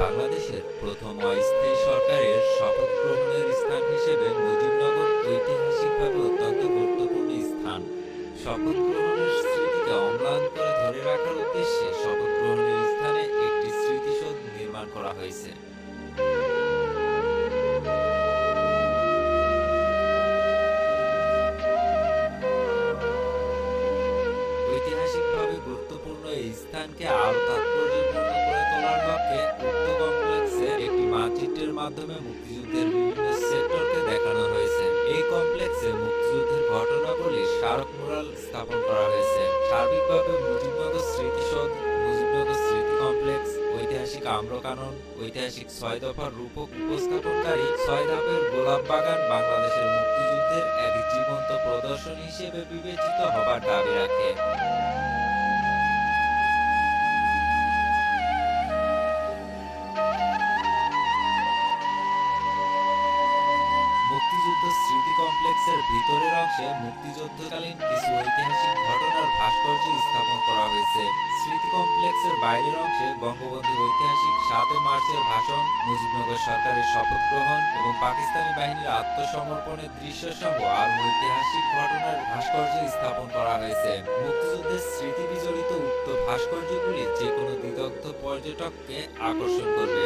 বাংলাদেশের প্রথম অস্থায়ী সরকারের শপথ গ্রহণের স্থান হিসেবে মুজিবনগর ঐতিহাসিকভাবে অত্যন্ত গুরুত্বপূর্ণ স্থান। শপথ গ্রহণের স্মৃতিকে অম্লান করে ধরে রাখার উদ্দেশ্যে শপথ গ্রহণের স্থানে একটি স্মৃতিসৌধ নির্মাণ করা হয়েছে। ঐতিহাসিকভাবে গুরুত্বপূর্ণ এই স্থানকে আরও তাৎপর্যপূর্ণ মাধ্যমে মুক্তিযুদ্ধের বিভিন্ন সেক্টরকে দেখানো হয়েছে। এই কমপ্লেক্সে মুক্তিযুদ্ধের ঘটনাবলী স্মারক মুরাল স্থাপন করা হয়েছে। সার্বিকভাবে মুজিবনগর স্মৃতিসৌধ, মুজিবনগর স্মৃতি কমপ্লেক্স, ঐতিহাসিক আম্রকানন, ঐতিহাসিক ছয় দফার রূপক উপস্থাপনকারী ছয় ধাপের গোলাপ বাগান বাংলাদেশের মুক্তিযুদ্ধের এক জীবন্ত প্রদর্শন হিসেবে বিবেচিত হবার দাবি রাখে। স্মৃতি কমপ্লেক্সের ভিতরের অংশে মুক্তিযুদ্ধকালীন কিছু ঐতিহাসিক ঘটনার ভাস্কর্য স্থাপন করা হয়েছে। স্মৃতি কমপ্লেক্সের বাইরের অংশে বঙ্গবন্ধুর ঐতিহাসিক সাতই মার্চের ভাষণ, মুজিবনগর সরকারের শপথ গ্রহণ এবং পাকিস্তানি বাহিনীর আত্মসমর্পণের দৃশ্য সহ আরও ঐতিহাসিক ঘটনার ভাস্কর্য স্থাপন করা হয়েছে। মুক্তিযুদ্ধের স্মৃতি বিজড়িত উক্ত ভাস্কর্যগুলি যে কোনো বিদগ্ধ পর্যটককে আকর্ষণ করবে।